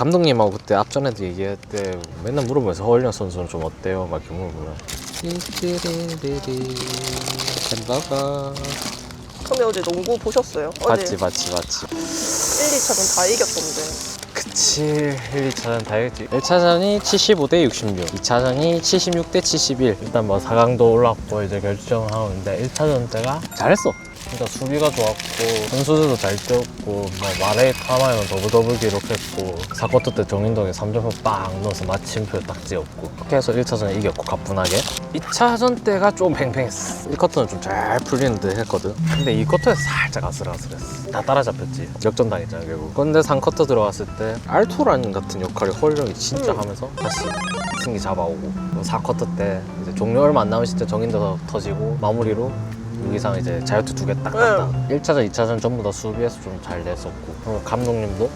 감독님하고 그때 앞전에도 얘기할 때 맨날 물어보면서 허일영 선수는 좀 어때요? 막 이렇게 물어보면. 햄버거 그러면 어제 농구 보셨어요? 봤지 어제 봤지 봤지 1, 2차전 다 이겼던데. 그치 1, 2차전 다 했지. 1차전이 75대 66 2차전이 76대 71 일단 뭐 4강도 올랐고 이제 결정하고 있는데 1차전 때가 잘했어 진짜 수비가 좋았고 선수들도 잘 뛰었고 뭐 마레이 타마에는 더블더블 기록했고 4쿼터 때 정인동이 3점을 빵 넣어서 마침표 딱 찍었고 그렇게 해서 1차전 이겼고 가뿐하게. 2차전 때가 좀 팽팽했어. 1쿼터는 좀 잘 풀리는 듯 했거든. 근데 2쿼터에서 살짝 아슬아슬했어. 다 따라잡혔지. 역전당했잖아 결국. 근데 3쿼터 들어갔을 때 알토란 같은 역할을 홀령이 진짜 하면서 다시 승기 잡아오고 4쿼터 때 이제 종료 얼마 안 남은 시점 정인도 터지고 마무리로 여기상 이제 자유투 두 개 딱 갔다. 1차전, 2차전 전부 다 수비에서 좀 잘 됐었고. 그리고 감독님도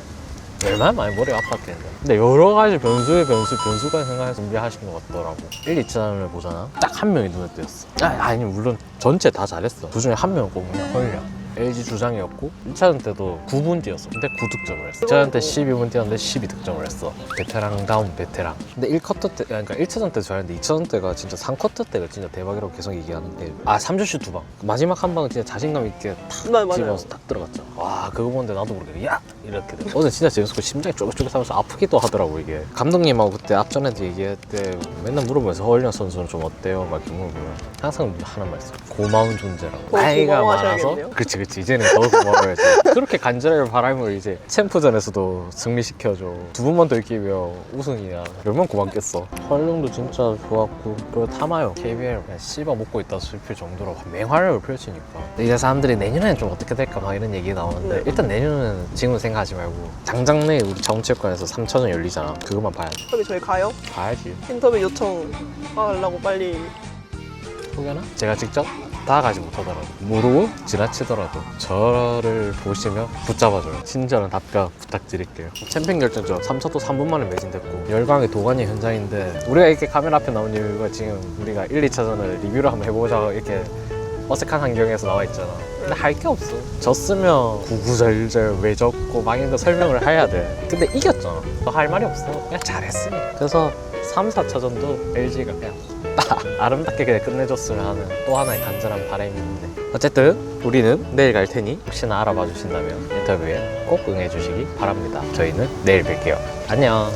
얼마나 많이 머리가 아팠겠는데. 근데 여러 가지 변수의 변수, 변수가 생각해서 준비하신 것 같더라고. 1, 2차전을 보잖아. 딱 한 명이 눈에 띄었어. 아, 아니 물론 전체 다 잘했어. 그 중에 한 명은 꼽으면 헐령 LG 주장이었고 1차전 때도 9분 뛰었어. 근데 9득점을 했어. 2차전 때 12분 뛰었는데 12득점을 했어. 베테랑 다운 베테랑. 근데 1쿼터 때 그러니까 1차전 때도 잘했는데 2차전 때가 진짜 3쿼터 때가 진짜 대박이라고 계속 얘기하는 게아 3점슛 두방. 마지막 한 방은 진짜 자신감 있게 탁 네. 집어서 딱 들어갔죠. 와 그거 보는데 나도 모르게 야! 이렇게 돼 어제 진짜 재밌었고 심장이 쫄깃쫄깃하면서 아프기도 하더라고 이게. 감독님하고 그때 앞전에도 얘기할 때 맨날 물어보면서 허일영 선수는 좀 어때요? 막 이렇게 물어보면 항상 하는 말씀 고마운 존재라고. 더 나이가 많아서 고마워하셔야겠네요. 그치 이제는 더 고마워야지. 그렇게 간절하게 바람을 이제 챔프전에서도 승리시켜줘. 두 번만 더 이기면 우승이야. 얼마나 고맙겠어. 활용도 진짜 좋았고 그리고 타마요 KBL 그냥 씹어 먹고 있다 싶을 정도로 맹활약을 펼치니까. 이제 사람들이 내년에는 좀 어떻게 될까 막 이런 얘기 나오는데 네. 일단 내년은 지금 생각하지 말고 당장 내에 우리 자원체육관에서 3차전 열리잖아. 그것만 봐야지. 그럼 저희 가요? 봐야지. 인터뷰 요청 하려고 빨리. 혹여나? 제가 직접 다가가지 못하더라도 모르고 지나치더라도 저를 보시면 붙잡아줘요. 친절한 답변 부탁드릴게요. 챔피언 결정전 3차도 3분 만에 매진됐고 열광의 도가니 현장인데 우리가 이렇게 카메라 앞에 나온 이유가 지금 우리가 1, 2차전을 리뷰를 한번 해보자 이렇게 어색한 환경에서 나와 있잖아. 근데 할 게 없어. 졌으면 구구절절 왜 졌고 망했는 설명을 해야 돼. 근데 이겼잖아. 할 말이 없어. 그냥 잘했으니. 그래서 3, 4차전도 LG가 그냥 딱 아름답게 그냥 끝내줬으면 하는 또 하나의 간절한 바람이 있는데. 어쨌든 우리는 내일 갈 테니 혹시나 알아봐 주신다면 인터뷰에 꼭 응해 주시기 바랍니다. 저희는 내일 뵐게요. 안녕